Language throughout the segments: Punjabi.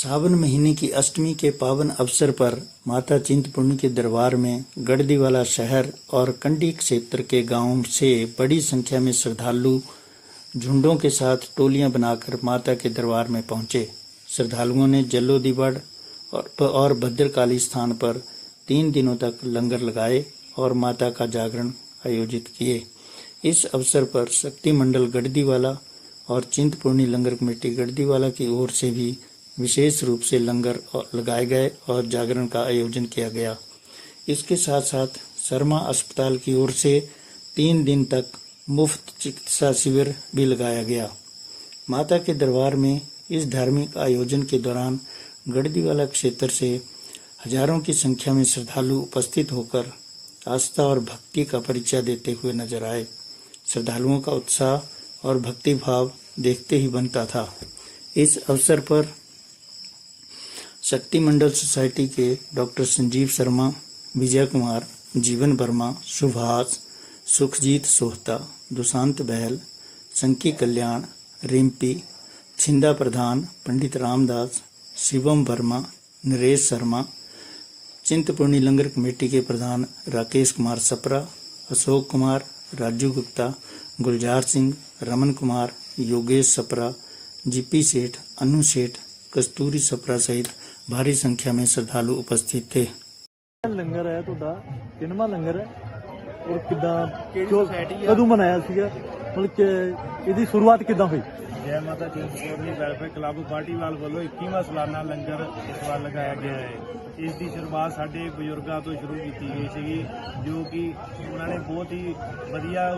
सावन महीने की अष्टमी के पावन अवसर पर माता चिंतपूर्णी के दरबार में गढ़दीवाला शहर और कंडी क्षेत्र के गाँवों से बड़ी संख्या में श्रद्धालु झुंडों के साथ टोलियाँ बनाकर माता के दरबार में पहुँचे। श्रद्धालुओं ने जल्लोदीवड़ और, और भद्रकाली स्थान पर तीन दिनों तक लंगर लगाए और माता का जागरण आयोजित किए। इस अवसर पर शक्ति मंडल गढ़दीवाला और चिंतपूर्णी लंगर कमेटी गढ़दीवाला की ओर से भी विशेष रूप से लंगर लगाए गए और जागरण का आयोजन किया गया। इसके साथ साथ शर्मा अस्पताल की ओर से तीन दिन तक मुफ़्त चिकित्सा शिविर भी लगाया गया। माता के दरबार में इस धार्मिक आयोजन के दौरान गढ़दीवाला क्षेत्र से हज़ारों की संख्या में श्रद्धालु उपस्थित होकर आस्था और भक्ति का परिचय देते हुए नज़र आए। श्रद्धालुओं का उत्साह और भक्ति भाव देखते ही बनता था। इस अवसर पर शक्ति मंडल सोसाइटी के डॉक्टर संजीव शर्मा, विजय कुमार, जीवन वर्मा, सुभाष, सुखजीत सोहता, दुशांत बहल, संकी कल्याण, रिम्पी, छिंदा प्रधान, पंडित रामदास, शिवम वर्मा, नरेश शर्मा, चिंतपूर्णी लंगर कमेटी के प्रधान राकेश कुमार सपरा, अशोक कुमार, राजू गुप्ता, गुलजार सिंह, रमन कुमार, योगेश सपरा, जीपी सेठ, अनु सेठ कस्तूरी सपरा सहित भारी संख्या में श्रद्धालु उपस्थित थे ਲੰਗਰ ਹੈ ਤੁਹਾਡਾ ਕਿੰਨਵਾਂ ਲੰਗਰ ਹੈ ਔਰ ਕਿਦਾਂ ਕਿਹੜੀ society ਆ? ਕਦੋਂ ਮਨਾਇਆ ਸੀਗਾ ਮਤਲਬ ਕਿ ਇਹਦੀ ਸ਼ੁਰੂਆਤ ਕਿਦਾਂ ਹੋਈ ਜੈ ਮਾਤਾ ਚਿੰਤਪੁਰਨੀ ਵੈਲਫੇਅਰ ਕਲੱਬ ਪਾਰਟੀਵਾਲ ਵੱਲੋਂ 21ਵਾਂ ਸਾਲਾਨਾ ਲੰਗਰ ਇਸ ਵਾਰ ਲਗਾਇਆ ਗਿਆ ਹੈ ਇਸ ਦੀ ਸ਼ੁਰੂਆਤ ਸਾਡੇ ਬਜ਼ੁਰਗਾਂ ਤੋਂ ਸ਼ੁਰੂ ਕੀਤੀ ਗਈ ਸੀਗੀ ਜੋ ਕਿ ਉਹਨਾਂ ਨੇ ਬਹੁਤ ਹੀ ਵਧੀਆ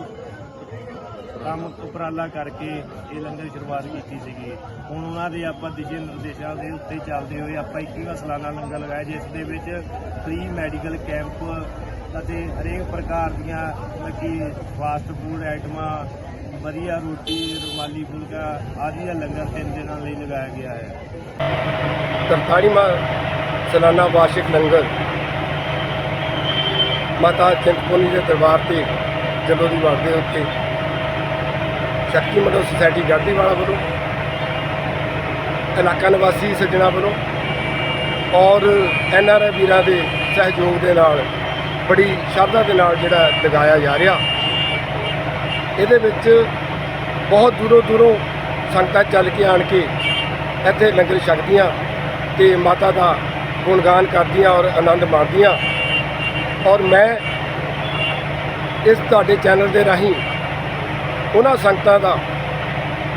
ਕੰਮ ਉਪਰਾਲਾ ਕਰਕੇ ਇਹ ਲੰਗਰ ਸ਼ੁਰੂਆਤ ਕੀਤੀ ਸੀਗੀ। ਹੁਣ ਉਹਨਾਂ ਦੇ ਆਪਾਂ ਦਿਸ਼ਾ ਨਿਰਦੇਸ਼ਾਂ ਦੇ ਉੱਤੇ ਚੱਲਦੇ ਹੋਏ ਆਪਾਂ 21ਵਾਂ ਸਾਲਾਨਾ ਲੰਗਰ ਲਗਾਇਆ, ਜਿਸ ਦੇ ਵਿੱਚ ਫ੍ਰੀ ਮੈਡੀਕਲ ਕੈਂਪ ਅਤੇ ਹਰੇਕ ਪ੍ਰਕਾਰ ਦੀਆਂ ਕਿ ਫਾਸਟ ਫੂਡ ਆਈਟਮਾਂ, ਵਧੀਆ ਰੋਟੀ, ਰੁਮਾਲੀ ਫੁਲਕਾ ਆਦਿ ਦਾ ਲੰਗਰ ਤਿੰਨ ਦਿਨਾਂ ਲਈ ਲਗਾਇਆ ਗਿਆ ਹੈ। ਤਰਤਾਲੀਵਾਂ ਸਾਲਾਨਾ ਵਾਰਸ਼ਿਕ ਲੰਗਰ। ਮਾਤਾ ਚਿੰਤਪੁਰਨੀ ਦੇ ਦਰਬਾਰ ਤੇ ਜਦੋਂ ਦੀ ਵਾਰ ਦੇ ਉੱਤੇ ਸ਼ਕਤੀ ਮੰਡਲ ਸੁਸਾਇਟੀ ਗੜਦੀ ਵਾਲਾ ਵੱਲੋਂ, ਇਲਾਕਾ ਨਿਵਾਸੀ ਸੱਜਣਾ ਵੱਲੋਂ ਔਰ ਐਨ ਆਰ ਆਈ ਵੀਰਾਂ ਦੇ ਸਹਿਯੋਗ ਦੇ ਨਾਲ, ਬੜੀ ਸ਼ਰਧਾ ਦੇ ਨਾਲ ਜਿਹੜਾ ਲਗਾਇਆ ਜਾ ਰਿਹਾ। ਇਹਦੇ ਵਿੱਚ ਬਹੁਤ ਦੂਰੋਂ ਦੂਰੋਂ ਸੰਗਤਾਂ ਚੱਲ ਕੇ ਆਣ ਕੇ ਇੱਥੇ ਲੰਗਰ ਛਕਦੀਆਂ ਤੇ ਮਾਤਾ ਦਾ ਗੁਣਗਾਨ ਕਰਦੀਆਂ ਔਰ ਆਨੰਦ ਮਾਣਦੀਆਂ। ਔਰ ਮੈਂ ਇਸ ਤੁਹਾਡੇ ਚੈਨਲ ਦੇ ਰਾਹੀਂ ਉਹਨਾਂ ਸੰਗਤਾਂ ਦਾ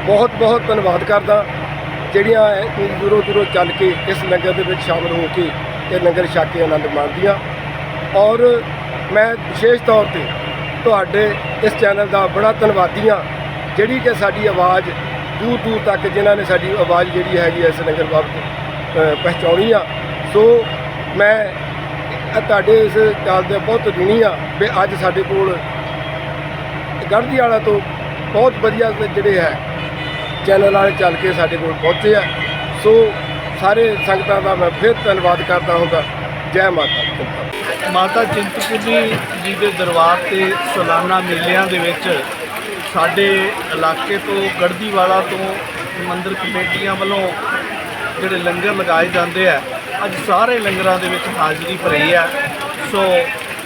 ਬਹੁਤ ਬਹੁਤ ਧੰਨਵਾਦ ਕਰਦਾ ਜਿਹੜੀਆਂ ਦੂਰੋਂ ਦੂਰੋਂ ਚੱਲ ਕੇ ਇਸ ਲੰਗਰ ਦੇ ਵਿੱਚ ਸ਼ਾਮਲ ਹੋ ਕੇ ਇਹ ਲੰਗਰ ਛਕ ਕੇ ਆਨੰਦ ਮਾਣਦੀਆਂ। ਔਰ ਮੈਂ ਵਿਸ਼ੇਸ਼ ਤੌਰ ਤੇ ਤੁਹਾਡੇ ਇਸ ਚੈਨਲ ਦਾ ਬੜਾ ਧੰਨਵਾਦੀ ਹਾਂ ਜਿਹੜੀ ਕਿ ਸਾਡੀ ਆਵਾਜ਼ ਦੂਰ ਦੂਰ ਤੱਕ ਜਿਨ੍ਹਾਂ ਨੇ ਸਾਡੀ ਆਵਾਜ਼ ਜਿਹੜੀ ਹੈਗੀ ਹੈ ਇਸ ਲੰਗਰ ਬਾਬਤ ਅ, ਪਹੁੰਚਾਉਣੀ ਆ। ਸੋ ਮੈਂ ਤੁਹਾਡੇ ਇਸ ਗੱਲ ਦੇ ਬਹੁਤ ಋਣੀ ਆ ਵੀ ਅੱਜ ਸਾਡੇ ਕੋਲ ਗੜਦੀ ਵਾਲਾ ਤੋਂ ਬਹੁਤ ਵਧੀਆ ਜਿਹੜੇ ਹੈ, ਚੈਨਲ ਵਾਲੇ ਚੱਲ ਕੇ ਸਾਡੇ ਕੋਲ ਪਹੁੰਚੇ ਆ। ਸੋ ਸਾਰੇ ਸੰਗਤਾਂ ਦਾ ਮੈਂ ਫਿਰ ਧੰਨਵਾਦ ਕਰਦਾ ਹੁੰਦਾ ਜੈ ਮਾਤਾ ਮਾਤਾ ਚਿੰਤਪੁਰਨੀ ਜੀ ਦੇ ਦਰਬਾਰ ਤੇ ਸਾਲਾਨਾ ਮੇਲਿਆਂ ਦੇ ਵਿੱਚ ਸਾਡੇ ਇਲਾਕੇ ਤੋਂ ਗੜਦੀਵਾਲਾ ਤੋਂ, ਮੰਦਿਰ ਕਮੇਟੀਆਂ ਵੱਲੋਂ ਜਿਹੜੇ ਲੰਗਰ ਲਗਾਏ ਜਾਂਦੇ ਆ, ਅੱਜ ਸਾਰੇ ਲੰਗਰਾਂ ਦੇ ਵਿੱਚ ਹਾਜ਼ਰੀ ਭਰੀ ਹੈ ਸੋ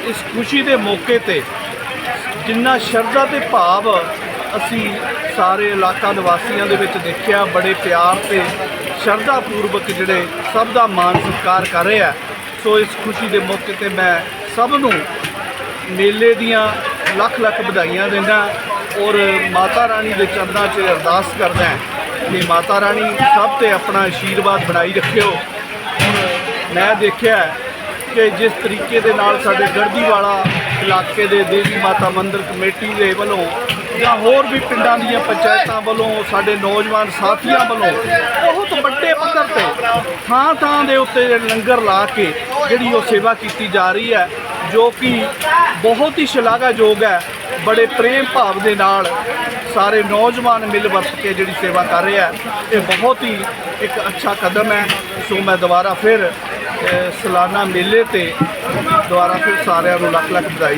ਇਸ ਖੁਸ਼ੀ ਦੇ ਮੌਕੇ ਤੇ ਜਿੰਨਾ ਸ਼ਰਧਾ ਤੇ ਭਾਵ ਅਸੀਂ ਸਾਰੇ ਇਲਾਕਾ ਨਿਵਾਸੀਆਂ ਦੇ ਵਿੱਚ ਦੇਖਿਆ, ਬੜੇ ਪਿਆਰ ਤੇ ਸ਼ਰਧਾ ਪੂਰਵਕ ਜਿਹੜੇ ਸਭ ਦਾ ਮਾਣ ਸਤਿਕਾਰ ਕਰ ਰਹੇ ਆ ਸੋ ਇਸ ਖੁਸ਼ੀ ਦੇ ਮੌਕੇ ਤੇ ਮੈਂ ਸਭ ਨੂੰ ਮੇਲੇ ਦੀਆਂ ਲੱਖ ਲੱਖ ਵਧਾਈਆਂ ਦਿੰਦਾ ਔਰ ਮਾਤਾ ਰਾਣੀ ਦੇ ਚਰਨਾਂ 'ਚ ਅਰਦਾਸ ਕਰਦਾ ਕਿ ਮਾਤਾ ਰਾਣੀ ਸਭ ਤੇ ਆਪਣਾ ਆਸ਼ੀਰਵਾਦ ਬਣਾਈ ਰੱਖਿਓ। ਮੈਂ ਦੇਖਿਆ ਕਿ ਜਿਸ ਤਰੀਕੇ ਦੇ ਨਾਲ ਸਾਡੇ ਗੜਦੀਵਾਲਾ ਇਲਾਕੇ ਦੇ ਦੇਵੀ ਮਾਤਾ ਮੰਦਿਰ ਕਮੇਟੀ ਦੇ ਵੱਲੋਂ ਜਾਂ ਹੋਰ ਵੀ ਪਿੰਡਾਂ ਦੀਆਂ ਪੰਚਾਇਤਾਂ ਵੱਲੋਂ, ਸਾਡੇ ਨੌਜਵਾਨ ਸਾਥੀਆਂ ਵੱਲੋਂ ਬਹੁਤ ਵੱਡੇ ਪੱਧਰ ਤੇ ਥਾਂ ਥਾਂ ਦੇ ਉੱਤੇ ਲੰਗਰ ਲਾ ਕੇ ਜਿਹੜੀ ਉਹ ਸੇਵਾ ਕੀਤੀ ਜਾ ਰਹੀ ਹੈ, ਜੋ ਕਿ ਬਹੁਤ ਹੀ ਸ਼ਲਾਘਾਯੋਗ ਹੈ, ਬੜੇ ਪ੍ਰੇਮ ਭਾਵ ਦੇ ਨਾਲ ਸਾਰੇ ਨੌਜਵਾਨ ਮਿਲ ਵਰਤ ਕੇ ਜਿਹੜੀ ਸੇਵਾ ਕਰ ਰਿਹਾ ਆ ਇਹ ਬਹੁਤ ਹੀ ਇੱਕ ਅੱਛਾ ਕਦਮ ਹੈ। ਸੋ ਮੈਂ ਦੁਬਾਰਾ ਫਿਰ ਸਲਾਨਾ ਮੇਲੇ ਤੇ ਦੁਬਾਰਾ ਫਿਰ ਸਾਰਿਆਂ ਨੂੰ ਲੱਖ ਲੱਖ ਵਧਾਈ